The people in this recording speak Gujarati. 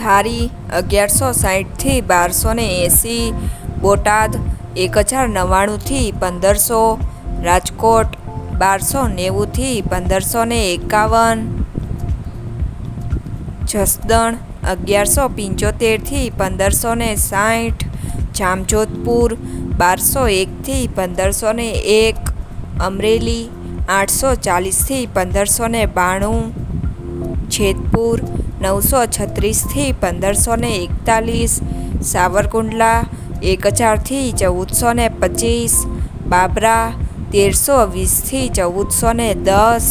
ધારી અગિયારસો સાહીઠથી બારસો ને એંસી, બોટાદ એક હજાર નવ્વાણુંથી પંદરસો, રાજકોટ બારસો નેવુંથી પંદરસો ને એકાવન, જસદણ અગિયારસો પંચોતેરથી પંદરસો ને સાઠ જામજોધપુર બારસો એકથી પંદરસો ને એક, અમરેલી આઠસો ચાલીસથી પંદરસો ને બાણું, જેતપુર નવસો છત્રીસથી પંદરસો ને એકતાલીસ, સાવરકુંડલા એક હજારથી ચૌદસો ને પચીસ, બાબરા તેરસો વીસથી ચૌદસો ને દસ